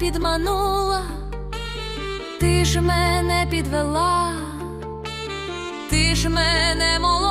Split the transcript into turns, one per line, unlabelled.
підманула, ти ж мене підвела, ти ж мене молодого